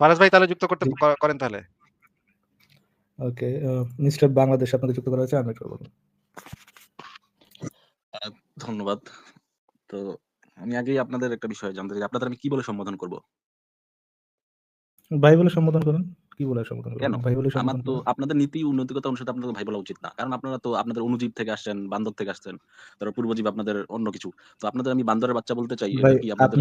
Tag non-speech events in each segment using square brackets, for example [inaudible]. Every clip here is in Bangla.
ফারাজ ভাই তাহলে যুক্ত করতে করেন তাহলে। ওকে, মিস্টার বাংলাদেশ আপনাকে যুক্ত করা হয়েছে, আমি করব। ধন্যবাদ। তো আমি আগেই আপনাদের একটা বিষয় জানতে চাই, আপনাদের আমি কি বলে সম্বোধন করব? ভাই বলে সম্বোধন করুন। কি বলে সম্বোধন কেন? ভাই বলে আমার তো আপনাদের নীতি ও নৈতিকতা অনুসারে আপনাদের ভাই বলা উচিত না। কারণ আপনারা তো আপনাদের অণুজীব থেকে আসছেন, বান্দর থেকে আসছেন। পূর্বজীব আপনাদের অন্য কিছু। তো আপনাদের আমি বান্দরের বাচ্চা বলতে চাই। কি আপনাদের?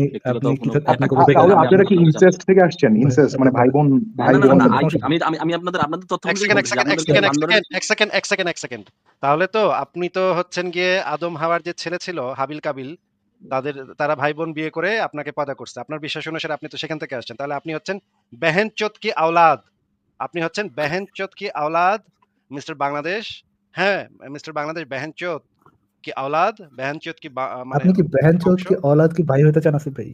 আপনারা কি। ইনসেস্ট থেকে আসছেন? ইনসেস্ট মানে ভাই বোন ভাই বোন আমি আমি আমি আপনাদের আপনাদের তথ্য ১ অনুযায়ী সেকেন্ড, ১ বলতেছি যে সেকেন্ড, ১ আপনাদেরকে সেকেন্ড, ১ বান্দরের সেকেন্ড, ১ সেকেন্ড, ১ সেকেন্ড, ১ সেকেন্ড। তাহলে তো আপনি তো হচ্ছেন গিয়ে আদম হাওয়ার যে ছেলে ছিল হাবিল কাবিল, তাদের তারা ভাই বোন বিয়ে করে আপনাকে পদা করছে। আপনার বিশ্বাস অনুসারে আপনি তো সেখান থেকে আসছেন। তাহলে আপনি হচ্ছেন বেহেন কি আওলাদ? আপনি হচ্ছেন বেহেন কি আওলাদ? মিস্টার বাংলাদেশ? হ্যাঁ মিস্টার বাংলাদেশ বেহেন কি আওলাদ? বেহেন কি মানে আপনি কি বেহেন কি আওলাদ কি ভাই হতে চান আসিফ ভাই?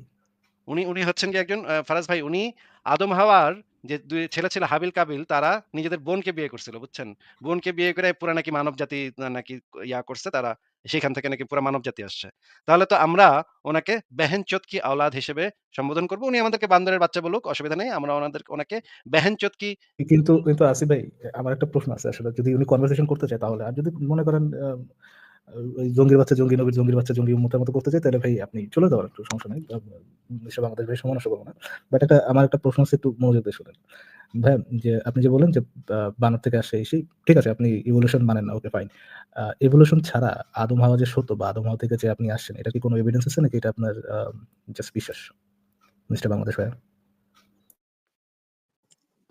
উনি উনি হচ্ছেন কি একজন ফারাজ ভাই উনি আদম হাওয়ার যে দুই ছেলে ছিল হাবিল কাবিল তারা নিজেদের বোনকে বিয়ে করছিল বুঝছেন? বোনকে বিয়ে করে পুরা নাকি মানব জাতি নাকি ইয়া করছে তারা। সেখান থেকে নাকি পুরা মানবজাতি আসছে। তাহলে তো আমরা উনাকে বেহেনচোদ কি আওলাদ হিসেবে সম্বোধন করব উনি আমাদেরকে বান্দরের বাচ্চা বলুক, অসুবিধা নেই। আমরা ওনাদের ওনাকে বেহেনচোদ কি কিন্তু কিন্তু আসিফ ভাই আমার একটা প্রশ্ন আছে আসলে যদি উনি কনভারসেশন করতে চায় তাহলে। আর যদি মনে করেন জঙ্গির বাচ্চা জঙ্গি নবীর জঙ্গির বাচ্চা জঙ্গি উম্মতের মতো করতে চায় তাহলে ভাই আপনি চলে যাওয়ার একটু সমস্যা নাই। আ মিস্টার বাংলাদেশ ভাই সমালোচনা করব না। বাট একটা আমার একটা প্রশ্ন আছে একটু মনোযোগ দিয়ে শুনেন। ভাই যে আপনি যে বললেন যে বানর থেকে আসে এই সেই ঠিক আছে আপনি ইভোলিউশন মানেন না ওকে ফাইন। ইভোলিউশন ছাড়া আদম হাওয়া যে সত্য বা আদম হাওয়া থেকে যে আপনি আসছেন এটা কি কোনো এভিডেন্স আছে নাকি এটা আপনার জাস্ট বিশ্বাস? মিস্টার বাংলাদেশ ভাইয়া।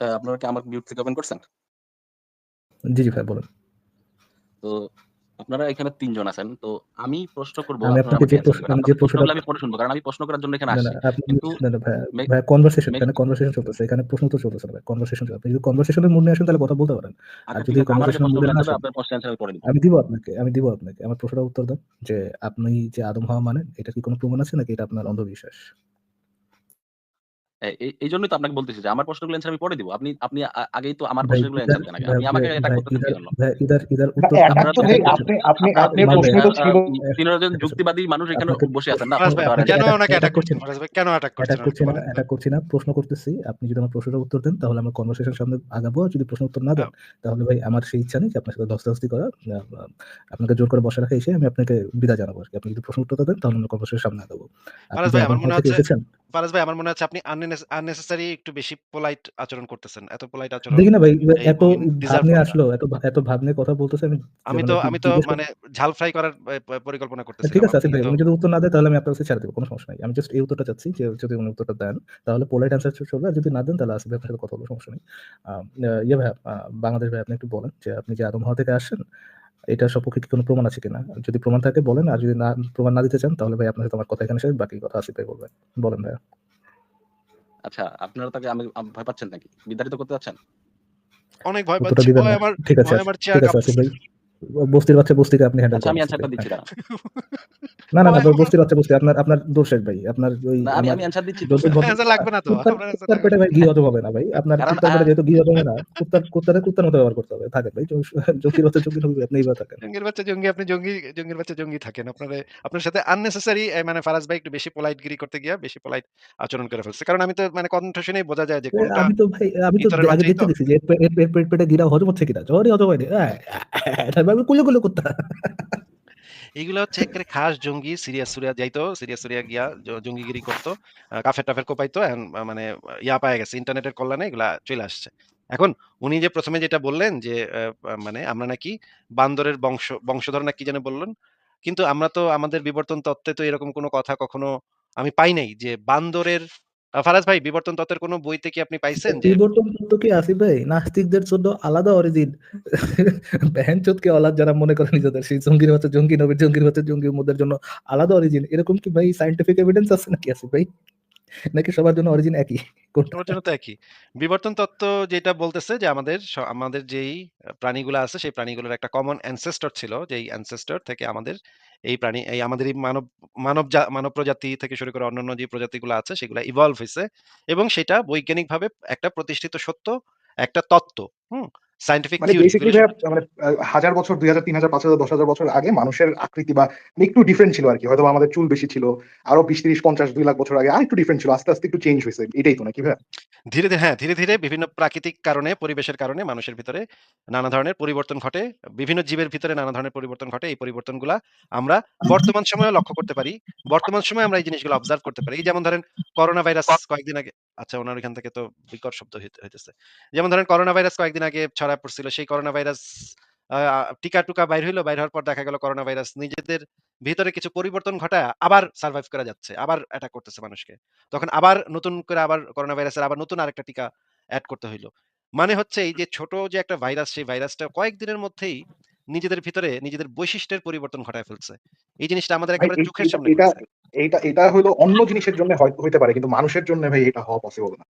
আ আপনারা কি আমাকে মিউট থেকে ওপেন করছেন? জি, জি ভাই বলুন। তো আপনারা এখানে তিনজন আছেন। তো আমি প্রশ্ন করব আমি আপনাকে যে প্রশ্ন যে প্রশ্নটা আমি পরে শুনব। কারণ আমি প্রশ্ন করার জন্য এখানে আসছি। কিন্তু ভাইয়া কনভারসেশন এখানে কনভারসেশন চলতেছে। এখানে প্রশ্ন তো চলতেছে ভাই। কনভারসেশন। আপনি যদি কনভারসেশন এর মুড নিয়ে আসেন তাহলে কথা বলতে পারেন। আর আচ্ছা যদি ঠিক আছে। কনভারসেশন মুডে না আসেন আপনার প্রশ্নের অ্যান্সার আমি পরে দিব। আমি দিব আপনাকে, আমি দিব আপনাকে। আমার প্রশ্নটার উত্তর দেন যে আপনি যে আদম হাওয়া মানে এটা কি কোনো প্রমাণ আছে নাকি এটা আপনার অন্ধবিশ্বাস? এ এই এইজন্যই তো আপনাকে বলতেছি যে আমার প্রশ্নগুলো অ্যান্সার আমি পরে দিব। আপনি আপনি আগেই তো আমার প্রশ্নগুলো অ্যান্সার দেন আগে। আপনি আমাকে অ্যাটাক ভাই করতেছেন ইদার কি জন্য? ভাই ইদার ইদার উত্তর আপনি আপনি ভাই প্রশ্নই তো ছিল আ ৩ জন ঠিক আছে। যুক্তিবাদী মানুষ এখানে বসে আছেন না? প্রশ্ন আপনি কেন। ওনাকে অ্যাটাক করছেন? করছেন ভাই কেন অ্যাটাক করছেন অ্যাটাক করছি আমাকে না, অ্যাটাক করছি না। প্রশ্ন করতেছি। আপনি যদি আমার প্রশ্নের উত্তর দেন তাহলে আমরা কনভারসেশন সামনে আগাবো। আর যদি প্রশ্ন উত্তর না দেন তাহলে ভাই আমার সেই ইচ্ছা নেই যে আপনার সাথে ধস্তাধস্তি করা। আপনাকে জোর করে বসে রাখা এসে আমি আপনাকে বিদায় জানাব। আপনি যদি প্রশ্ন উত্তরটা দেন তাহলে আমরা কনভারসেশন সামনে আগাবো। আপনি ভাই আমার মনে হচ্ছে ফারাজ ভাই আমার মনে হচ্ছে আপনি আননেসেসারি একটু বেশি পোলাইট আচরণ করতেছেন। এত পোলাইট আচরণ দেখি না ভাই এত। আসলো, এত এত ভাব নিয়ে কথা আমি আমি তো আমি তো মানে ঝাল ফ্রাই করার পরিকল্পনা ঠিক আছে আসিফ ভাই উনি যদি উত্তর না দেয় তাহলে আমি আপনার কাছে ছেড়ে দেব। কোনো সমস্যা নাই। আমি জাস্ট এই উত্তরটা চাচ্ছি যে যদি উনি উত্তরটা দেন তাহলে পোলাইট অ্যান্সার চ চলবে। আর যদি না দেন তাহলে আসিফ ভাই আপনার সাথে কথা বলব সমস্যা নেই। ইয়ে ভাইয়া বাংলাদেশ ভাই আপনি একটু বলেন যে আপনি যে আদম হাওয়া থেকে আসছেন এটার সপক্ষে কি কোনো প্রমাণ আছে কিনা? যদি প্রমাণ থাকে বলেন। আর যদি না প্রমাণ না দিতে চান তাহলে ভাই আপনার সাথে আমার কথা এখানে শেষ। বাকি কথা আসিফ ভাই বলবেন। বলেন ভাই আচ্ছা, আপনারা তাকে আমি ভয় পাচ্ছেন নাকি? বিদারিত করতে যাচ্ছেন অনেক ভয় পাচ্ছি। ভয় আমার ঠিক আছে আমার চেয়ার ঠিক আছে আসিফ ভাই। বস্তির বাচ্চা বস্তিকে আপনি হ্যান্ডেল আচ্ছা আমি অ্যান্সারটা। দিচ্ছি হ্যাঁ। দাঁড়ান। না, না, না বস্তির বাচ্চা বস্তি আপনার আপনার দোষ শেষ ভাই। আপনার ওই আমি আমি অ্যান্সার দিচ্ছি ভদ্র লাগবে না তো। আপনার অ্যান্সার পেটে ভাই ঘি হজম হবে না ভাই। আপনার কুত্তার পেটে যেহেতু ঘি হজম হয় না, কুত্তার কুত্তারে কুত্তার মতো ব্যবহার করতে হবে। থাকেন ভাই। জঙ্গির বাচ্চা জঙ্গি নবী আপনি এইভাবে থাকেন। জঙ্গির বাচ্চা জঙ্গি আপনি জঙ্গি জঙ্গির বাচ্চা জঙ্গি থাকেন। আপনারে আপনার সাথে আননেসেসারি মানে ফারাজ ভাই একটু বেশি পোলাইট গিরি করতে গিয়া বেশি পোলাইট আচরণ করে ফেলছে। কারণ আমি তো মানে কণ্ঠ শুনেই বোঝা যায় যে কোনটা আমি তো ভাই আমি তো আগে দেখতে। গেছি যে পেট পেটে গিরা হজম হচ্ছে কিনা। জ্বরই হজম হয়নি। আ এটা ভাবে কুলে, কুলে কুত্তা। এগুলো হচ্ছে খাস জঙ্গি সিরিয়াস সুরিয়া যাইতো। সিরিয়াস সুরিয়া গিয়া জঙ্গিগিরি করতো। কাফের-টাফের কোপাইতো। এখন মানে ইয়া পায়া গেছে। ইন্টারনেটের কল্যাণে চইলা আসছে। এখন উনি যে ১ম এ যেটা বললেন যে মানে আমরা নাকি বান্দরের বংশ বংশধর না কি যেন বললেন? কিন্তু আমরা তো আমাদের বিবর্তন তত্ত্বে তো এরকম কোনো কথা কখনো আমি পাই নাই যে বান্দরের ফারাজ ভাই, বিবর্তন তত্ত্বের কোনো বইতে কি আপনি পাইছেন যে বিবর্তন তত্ত্ব কি আসিফ ভাই? নাস্তিকদের জন্য আলাদা অরিজিন। [laughs] বেহেনচোদকে অলাদ যারা মনে করে নিজেদের, সেই জঙ্গির বাচ্চা জঙ্গি, নবীর জঙ্গির বাচ্চা জঙ্গি মোদের জন্য আলাদা অরিজিন। এরকম কি ভাই সাইন্টিফিক এভিডেন্স আছে নাকি আসিফ ভাই? নাকি সবার জন্য অরিজিন একই? সবার জন্য তো একই। বিবর্তন তত্ত্ব যেটা বলতেছে যে আমাদের আমাদের যেই প্রাণীগুলা আছে সেই প্রাণীগুলোর একটা কমন ancestor ছিল। যেই ancestor থেকে আমাদের এই প্রাণী এই আমাদের এই মানব মানব মানব প্রজাতি থেকে শুরু করে অন্যান্য যে প্রজাতিগুলো আছে সেগুলা ইভলভ হয়েছে এবং সেটা বৈজ্ঞানিকভাবে একটা প্রতিষ্ঠিত সত্য, একটা তত্ত্ব। হুম? মানে মানে হাজার বছর দুই হাজার তিন হাজার পাঁচ হাজার দশ হাজার বছর আগে মানুষের আকৃতি বা একটু ডিফারেন্ট ছিল আর কি হয়তো আমাদের চুল বেশি ছিল আরও বিশ তিরিশ পঞ্চাশ দুই লাখ বছর আগে আর একটু ডিফারেন্ট ছিল আস্তে আস্তে একটু চেঞ্জ হয়েছে। এটাই তো নাকি ভাইয়া? ধীরে ধীরে হ্যাঁ ধীরে ধীরে বিভিন্ন প্রাকৃতিক কারণে পরিবেশের কারণে মানুষের ভিতরে নানা ধরনের পরিবর্তন ঘটে। বিভিন্ন জীবের ভিতরে নানা ধরনের পরিবর্তন ঘটে। এই পরিবর্তনগুলা আমরা বর্তমান সময়ে লক্ষ্য করতে পারি। বর্তমান সময়ে আমরা এই জিনিসগুলো অবজার্ভ করতে পারি। যেমন ধরেন করোনা ভাইরাস কয়েকদিন আগে আচ্ছা ওনার এখান থেকে তো বিকট শব্দ হইতেছে। যেমন ধরেন করোনা ভাইরাস কয়েকদিন আগে ছড়া পড়ছিল সেই করোনা ভাইরাস টিকা টুকা বাইর হইল বাইর হওয়ার পর দেখা গেল করোনা ভাইরাস নিজেদের ভিতরে কিছু পরিবর্তন ঘটায় আবার সার্ভাইভ করা যাচ্ছে আবার অ্যাটাক করতেছে মানুষকে। তখন আবার নতুন করে আবার করোনা ভাইরাসের আবার নতুন আরেকটা টিকা অ্যাড করতে হইল। মানে হচ্ছে এই যে ছোট যে একটা ভাইরাস সেই ভাইরাসটা কয়েকদিনের মধ্যেই নিজেদের ভিতরে নিজেদের বৈশিষ্ট্যের পরিবর্তন ঘটায় ফেলছে। এই জিনিসটা আমাদের একেবারে চোখের এটা- সামনে এটা এটা এটা হলো অন্য জিনিসের জন্য হয়তো হইতে পারে কিন্তু মানুষের জন্য ভাই এটা হওয়া পসিবল না।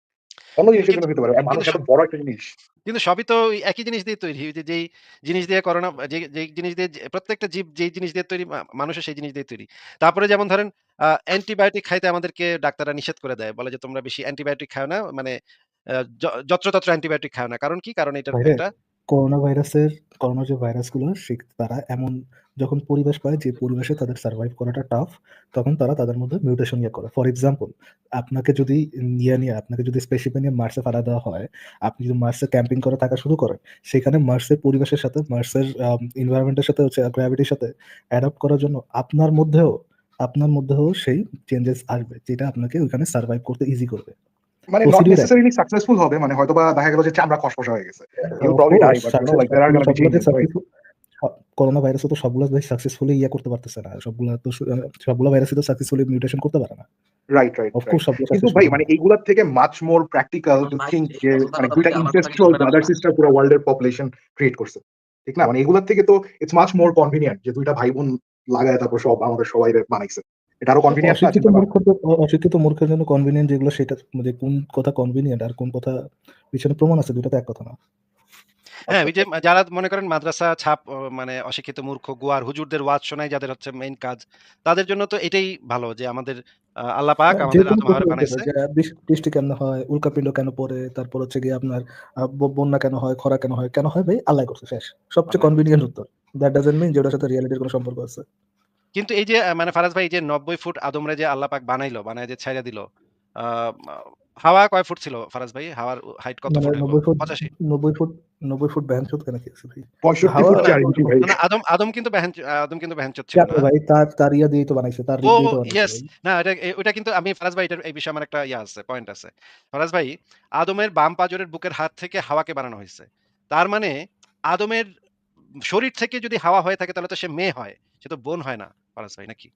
অন্য জিনিসের জন্য হতে পারে। মানুষ কিন্তু এত বড় একটা জিনিস। কিন্তু সবই তো একই জিনিস দিয়ে তৈরি। যে যেই জিনিস দিয়ে করোনা যে জিনিস দিয়ে প্রত্যেকটা জীব যেই জিনিস দিয়ে তৈরি মানুষের সেই জিনিস দিয়ে তৈরি। তারপরে যেমন ধরেন অ্যান্টিবায়োটিক খাইতে আমাদেরকে ডাক্তাররা নিষেধ করে দেয়। বলে যে তোমরা বেশি অ্যান্টিবায়োটিক খাও না। মানে যত্রতত্র অ্যান্টিবায়োটিক খাও না। কারণ কি? কারণ এটা একটা করোনা ভাইরাসের করোনা যে ভাইরাসগুলো সে তারা এমন যখন পরিবেশ পায় যে পরিবেশে তাদের সার্ভাইভ করাটা টাফ তখন তারা তাদের মধ্যে মিউটেশন ইয়ে করে। ফর এক্সাম্পল আপনাকে যদি নিয়ে নিয়ে, আপনাকে যদি স্পেসিফিক নিয়ে মার্সে ফালা দেওয়া হয়, আপনি যদি মার্সে ক্যাম্পিং করে থাকা শুরু করেন, সেখানে মার্সের পরিবেশের সাথে মার্সের এনভায়রনমেন্টের সাথে হচ্ছে গ্র্যাভিটির সাথে অ্যাডাপ্ট করার জন্য আপনার মধ্যেও আপনার মধ্যেও সেই চেঞ্জেস আসবে, যেটা আপনাকে ওইখানে সার্ভাইভ করতে ইজি করবে। মানে নট নেসেসারিলি সাকসেসফুল হবে মানে হয়তো বা দেখা গেল যে চামড়া খসখসা হয়ে গেছে। Die, but you know, like, there are gonna be corona ভাইরাসও তো সবগুলো সাকসেসফুলি ইয়ে করতে পারতেছে না। সবগুলো তো সবগুলো ভাইরাসই তো সাকসেসফুলি মিউটেশন করতে পারে না। রাইট রাইট অফকোর্স সবগুলো কিন্তু ভাই মানে এইগুলার থেকে মাচ মোর প্র্যাকটিক্যাল টু ভাই, এই যে মানে দুইটা আমার ব্রাদার সিস্টার পুরো ওয়ার্ল্ডের পপুলেশন ক্রিয়েট করছে। ঠিক না? মানে এগুলার থেকে তো ইটস মাচ মোর কনভিনিয়েন্ট যে দুইটা ভাই বোন লাগায় তারপর সব আমাদের সবাই বানাইছে। এটা আরও কনভিনিয়েন্ট না অশিক্ষিত মূর্খের জন্য- অশিক্ষিত মূর্খের জন্য কনভিনিয়েন্ট যেগুলো সেটা মানে কোন কথা কনভিনিয়েন্ট আর কোন কথা পিছনে প্রমাণ আছে দুটো তো এক কথা না। হ্যাঁ ওই যে যারা মনে করেন মাদ্রাসা ছাপ মানে অশিক্ষিত মূর্খ গোয়ার হুজুরদের ওয়াজ শোনাই যাদের হচ্ছে মেইন কাজ তাদের জন্য তো এটাই ভালো যে আমাদের আল্লাহ পাক আমাদের আদম হাওয়ারে বানাইছে। পারে, যে বৃষ- বৃষ্টি কেন হয় উল্কাপিণ্ড কেন পড়ে তারপর হচ্ছে গিয়ে আপনার বন্যা কেন হয় খরা কেন হয় কেন হয় ভাই? আল্লাহ করছে শেষ। সবচেয়ে কনভিনিয়েন্ট উত্তর। দ্যাট ডাজেন্ট মিন যে ওটার সাথে রিয়ালিটির কোনো সম্পর্ক আছে। কিন্তু এই যে মানে ফারাজ ভাই যে নব্বই ফুট আদমরে যে আল্লাহ পাক বানাইলো বানায় যে ছাইড়া দিল হাওয়া কয় ফুট ছিল ফারাজ ভাই? হাওয়ার হাইট কত মানে ফুট নব্বই ফুট পঁচাশি? নব্বই ফুট নব্বই ফুট ব্যান চোদ কেন কি আছে ভাই? পঁয়ষট্টি হাওয়া- ফুট চার ইঞ্চি ভাই। না, আদম আদম কিন্তু বেহেন আদম কিন্তু বেহেন ছিল না। ভাই? তার তার ইয়া দিয়েই তো বানাইছে তার ও তো বানাইছে ইয়েস। না এটা ওটা কিন্তু আমি ফারাজ ভাই এটার এই বিষয়ে আমার একটা ইয়ে আছে পয়েন্ট আছে। ফারাজ ভাই আদমের বাম পাজরের বুকের হাত থেকে হাওয়াকে বানানো হয়েছে। তার মানে আদমের শরীর থেকে যদি হাওয়া হয়ে থাকে তাহলে তো সে মেয়ে হয়। সে তো বোন হয় না ফারাজ ভাই নাকি?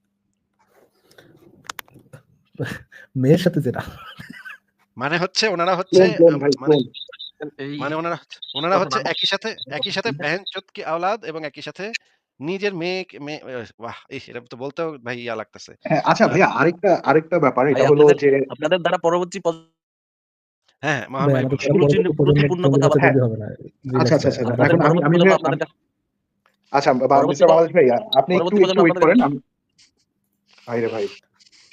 মেয়ের সাথে যেটা। মানে হচ্ছে ওনারা হচ্ছে ভাই মানে এই মানে ওনারা ওনারা হচ্ছে একই সাথে একই সাথে বেহেন চোদকি আওলাদ এবং একই সাথে নিজের মেয়ে মেয়ে বাহ ইস, এটা তো বলতেও ভাই ইয়া লাগতেছে। হ্যাঁ আচ্ছা ভাইয়া আরেকটা আরেকটা ব্যাপার এটা হলো আপনাদের- যে আপনাদের দ্বারা পরবর্তী হ্যাঁ ভাই ভাই প্রজন্মের গুরুত্বপূর্ণ জঙ্গির কথা হ্যাঁ। হবে না। আচ্ছা, আচ্ছা, ভাই, আচ্ছা, আমি- আচ্ছা মিস্টার বাংলাদেশ ভাই আপনি একটু একটু ওয়েট করেন আমি ভাইরে ভাই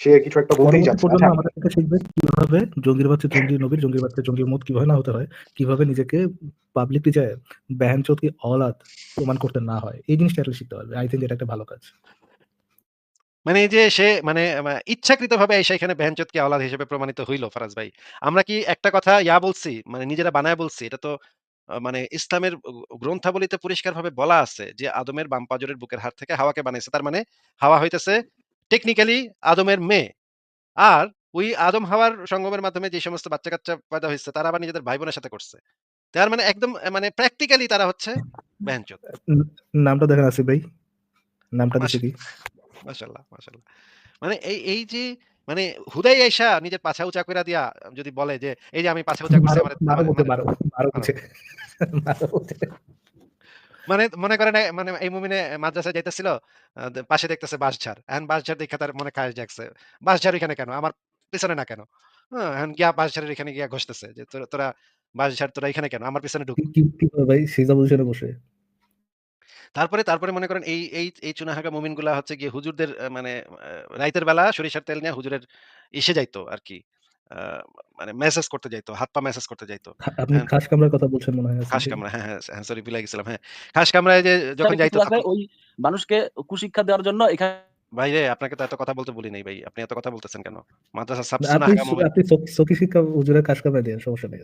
সে কিছু একটা বলতেই যাচ্ছে আচ্ছা। আমাদের শিখবে কীভাবে জঙ্গির বাচ্চা জঙ্গি নবীর জঙ্গির বাচ্চা জঙ্গি মুদ কীভাবে না হতে হয় কীভাবে নিজেকে পাবলিকলি যায় ব্যান চোদকি অলাদ প্রমাণ করতে না হয় এই জিনিসটা আসলে শিখতে পারবে। আই থিঙ্ক এটা একটা ভালো কাজ। মানে এই যে সে মানে ইচ্ছাকৃতভাবে এসে এখানে বেহেনচোদকে আওলাদ হিসেবে প্রমাণিত হইল ফারাজ ভাই। আমরা কি একটা কথা ইয়া বলছি মানে নিজেরা বানায় বলছি এটা তো মানে ইসলামের গ্রন্থাবলীতে পরিষ্কারভাবে বলা আছে যে আদমের বাম পাজরের বুকের হাত থেকে হাওয়াকে বানাইছে। তার মানে হাওয়া হইতেছে টেকনিক্যালি আদমের মেয়ে। আর ওই আদম হাওয়ার সঙ্গমের মাধ্যমে যে সমস্ত বাচ্চা কাচ্চা পয়দা হয়েছে তারা আবার নিজেদের ভাই বোনের সাথে করছে। তার মানে একদম মানে প্র্যাকটিক্যালি তারা হচ্ছে বেহেনচোদ নামটা দেখেন আসিফ ভাই। নামটা দিছে কি মাশাল্লাহ মাশাল্লাহ। মানে এই এই যে মানে হুদাই আইসা নিজের পাছা উঁচা করে দিয়া যদি বলে যে এই যে আমি পাছা উঁচা করছি মানে- মানে মনে করেন মানে এই মুমিনে মাদ্রাসায় যাইতেছিল পাশে দেখতেছে বাঁশঝাড় এখন বাঁশঝাড় দেখে তার মনে কাজ জাগছে। বাঁশঝাড় এখানে কেন? আমার পিছনে না কেন? হ্যাঁ এখন গিয়া বাঁশঝাড়ের এখানে গিয়া ঘষতেছে যে তোরা- বাঁশঝাড় তোরা এখানে কেন? আমার পিছনে ঢুক। কি- ভাই? সিজা পজিশনে বসে। তারপরে তারপরে মনে করেন এই এই এই চুনাহাগা মুমিনগুলা হচ্ছে গিয়ে হুজুরদের আহ, মানে আহ, রাইতের বেলা সরিষার তেল নিয়ে হুজুরের এসে যাইতো আর কি আহ, মানে মেসেজ করতে যাইতো। হাত পা মেসেজ করতে যাইতো। আপনি হ্যাঁ। খাস কামরার কথা বলছেন মনে হয় খাস। কামরা হ্যাঁ, হ্যাঁ, হ্যাঁ, সরি ভুলে গেছিলাম। হ্যাঁ। খাস কামরায় যে যখন কিছু যাইতো তখন ওই মানুষকে কুশিক্ষা দেওয়ার জন্য এখানে ভাইরে আপনাকে তো এত কথা বলতে বলি নাই ভাই। আপনি এত কথা বলতেছেন কেন? মাদ্রাসা সাবসুনা আপনি আপনি সকি শিক্ষা হুজুরের খাস কামরা দিয়েন সমস্যা নেই।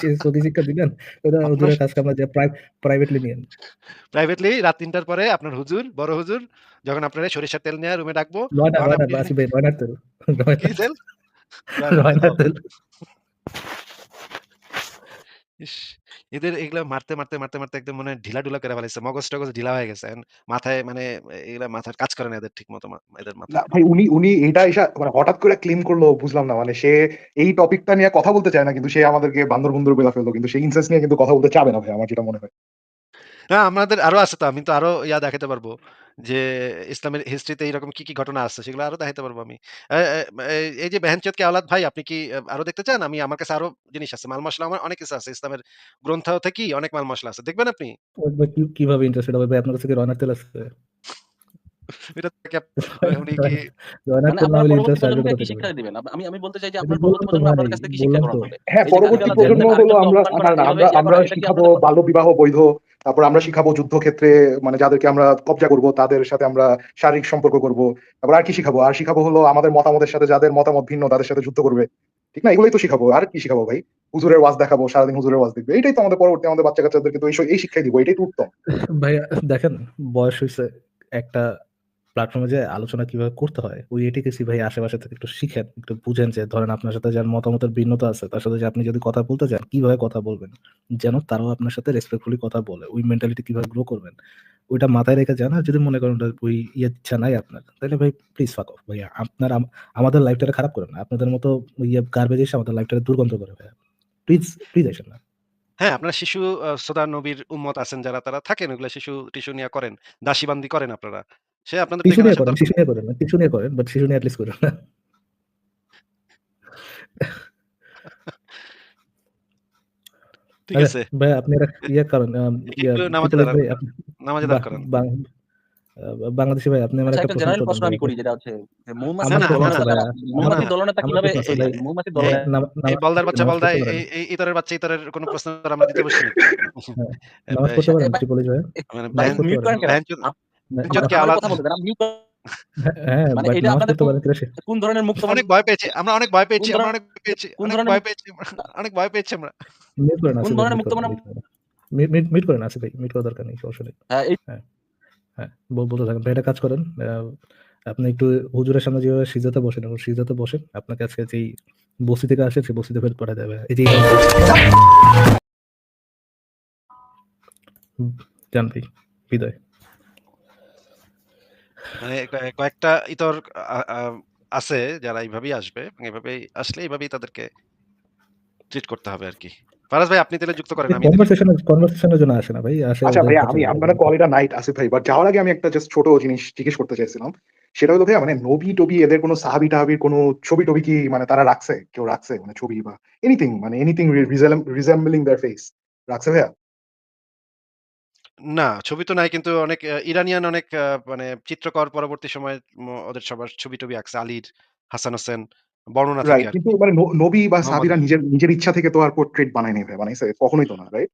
যে সকি শিক্ষা দিবেন ওটা খাস কামরা দিয়ে প্রাই প্রাইভেটলি নিয়েন। প্রাইভেটলি রাত ৩ টার পরে আপনার হুজুর, বড় হুজুর যখন আপনারে সরিষার তেল নিয়ে রুমে ডাকবো, রয়না আপনি ভাই রয়নার তেল। রয়না তেল? ইস! এদের এগুলা মারতে, মারতে, মারতে, মারতে একদম মনে হয় ঢিলাঢুলা করে ফেলাইছে। মগজ-টগজ ঢিলা হয়ে গেছে। এখন মাথায় মানে এগুলা মাথার কাজ করে না এদের ঠিক মতো মা এদের না মাথায়। ভাই উনি উনি এটা এসা মানে হঠাৎ করে ক্লেম করল বুঝলাম না। মানে সে এই টপিকটা নিয়ে কথা বলতে চায় না কিন্তু সে আমাদেরকে বান্দর বন্ধুর বইলা ফেলল। কিন্তু সেই ইনসেন্স নিয়ে কিন্তু কথা বলতে চাবে না ভাই আমার যেটা মনে হয়। না আমাদের আরও আছে তো। আমি তো আরও ইয়া দেখাইতে পারব। যে ইসলামের হিস্ট্রিতে এরকম কি, কি ঘটনা আছে সেগুলো আরও দেখাইতে পারব আমি। এই যে বেহেনচোদ কে আওলাদ ভাই আপনি কি আরও দেখতে চান? আমি আমার কাছে আরও জিনিস আছে। মাল মসলা আমার অনেক কিছু আছে। ইসলামের গ্রন্থ থেকেই অনেক মাল মসলা আছে। দেখবেন আপনি? কীভাবে ইন্টারেস্টেড হবে ভাই আপনার কাছে কি রয়নার তেল আছে? আমি আমি বলতে চাই যে আপনার আপনার কাছ থেকে কি শিক্ষা হ্যাঁ, পরবর্তী প্রজন্ম হলো আমরা আমরা শিখাবো আপনাদের বাল্যবিবাহ বৈধ। তারপর আমরা শিখাবো যুদ্ধক্ষেত্রে মানে যাদেরকে আমরা কবজা করব তাদের সাথে আমরা শারীরিক সম্পর্ক করব। তারপর আর কি শিখাবো? আর শিখাবো হলো আমাদের মতামতের সাথে যাদের মতামত ভিন্ন তাদের সাথে যুদ্ধ করবে। ঠিক না? এগুলোই তো শিখাবো। আর কি শিখাবো ভাই? হুজুরের ওয়াজ দেখাবো, সারাদিন হুজুরের ওয়াজ দেখবে। এটাই তো আমাদের পরবর্তী আমাদের বাচ্চা-কাচ্চাদেরকে তো এই শিক্ষাই দিবো এটাই তো উত্তম। ভাইয়া দেখেন বয়স হয়েছে একটা প্ল্যাটফর্মে যেয়ে আলোচনা কীভাবে করতে হয় ওই এটিকেসি ভাই আশেপাশে থেকে একটু শিখেন একটু বুঝেন যে ধরেন আপনার সাথে যার মতামতের ভিন্নতা আছে তার সাথে যে আপনি যদি কথা বলতে চান কীভাবে কথা বলবেন যেন তারাও আপনার সাথে রেসপেক্টফুলি কথা বলে ওই মেন্টালিটি কীভাবে গ্রো করবেন ওইটা মাথায় রেখে যান আর যদি মনে করেন ওই ইয়ে ইচ্ছা নাই আপনার তাহলে ভাই প্লিজ ফাক অফ ভাইয়া আপনার আমাদের লাইফটাকে খারাপ করেন না আপনাদের মতো ইয়ে গার্বেজ এসে আমাদের লাইফটাকে দুর্গন্ধ করে ভাইয়া প্লিজ প্লিজ আসেন না হ্যাঁ, আপনারা শিশু শ্রোতা নবীর উম্মত আছেন যারা তারা থাকেন ওগুলা শিশু-টিশু নিয়া করেন। দাসীবান্দি করেন আপনারা। সে আপনাদের নিয়ে করেন শিশু নিয়ে করেন না নিয়ে করেন বাট শিশু নিয়ে অ্যাটলিস্ট করেন না। ঠিক আচ্ছা, আছে। ভাই আপনি ইয়ে করেন নামাজে করেন। বাংলাদেশি ভাই আপনি আমার আচ্ছা একটা একটা জেনারেল প্রশ্ন আমি করি যেটা হচ্ছে মৌমাছি আমার না, প্রশ্ন না, আছে না, ভাইয়া মৌমাছি আমার কীভাবে এই ভাই মৌমাছি এই এই বলদার বাচ্চা নামাজ বলদা এই ইতরের বাচ্চা ইতরের কোনো প্রশ্ন আমরা দিতে নামাজ পড়তে পারেন মানে মিউট করেন কেন? হ্যাঁ, হ্যাঁ মানে ধরনের অনেক ভয় পেয়েছি। আমরা অনেক ভয় পেয়েছি। আমরা অনেক পেয়েছি। অনেক ভয় পেয়েছি। অনেক ভয় পেয়েছি আমরা। কোন ধরনের করেন ভাই দরকার নেই হ্যাঁ, হ্যাঁ হ্যাঁ বলতে থাকেন ভাই কাজ করেন আপনি একটু হুজুরের সামনে যেভাবে সিজাতে বসেন এবং সিজাতে বসেন আপনাকে আজকে যেই বসি থেকে আসে সেই বসিতে ফেরত পাঠিয়ে দেবে এই যে জান ভাই বিদায় মানে কয়েকটা ইতর আছে যারা এইভাবেই আসবে। এভাবেই আসলে এইভাবেই তাদেরকে ট্রিট করতে হবে আরকি। ফারাজ ভাই আপনি তাহলে যুক্ত করেন আমি এদিকে কনভারসেশনের জন্য আসে না ভাই আসে আচ্ছা ভাইয়া আমি it a night আসিফ ভাই। বাট যাওয়ার আগে আমি একটা জাস্ট ছোট জিনিস জিজ্ঞেস করতে চাইছিলাম। সেটা হলো ভাইয়া মানে নবী-টবি এদের কোনো সাহাবী-টাহাবীর কোনো ছবি-টবি কি মানে তারা রাখছে? কেউ রাখছে মানে ছবি বা এনিথিং মানে এনিথিং রিজেম্বলিং দেয়ার ফেস রাখছে ভাইয়া? না, ছবি তো নাই কিন্তু অনেক আ ইরানিয়ান অনেক আ মানে চিত্রকর পরবর্তী সময়ে ম ওদের সবার ছবি-টবি আঁকছে। আলীর, হাসান হোসেন বর্ণনা থেকে রাইট আরকি। কিন্তু মানে ন নবী বা মোহাম্মদ সাহাবীরা নিজের নিজের ইচ্ছা থেকে তো আর পোর্ট্রেট বানায় নাই ভাই বানাইছে? কখনোই তো না, রাইট?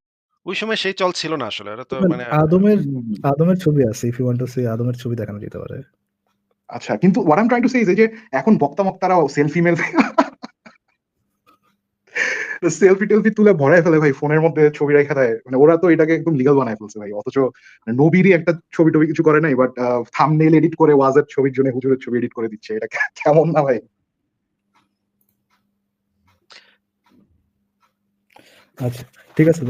ওই সময় সেই চল ছিল না আসলে। ওরা তো মানে মানে আদমের হুম। আদমের ছবি আছে if you want to see আদমের ছবি দেখানো যেতে পারে আচ্ছা কিন্তু what I'm trying to say is এই যে এখন বক্তা-মক্তারাও সেলফি মেলফি [laughs] সেলফি-টেলফি তুলে ভরায় ফেলে ভাই, ফোনের মধ্যে ছবি রেখে দেয়। মানে ওরা তো এটাকে একদম লিগাল বানায় ফেলছে ভাই। অথচ নবীরই একটা ছবি-টবি কিছু করে নাই বাট থামনেল এডিট করে ওয়াজের ছবির জন্য হুজুরের ছবি এডিট করে দিচ্ছে। এটা কেমন না ভাই? আচ্ছা ঠিক আছে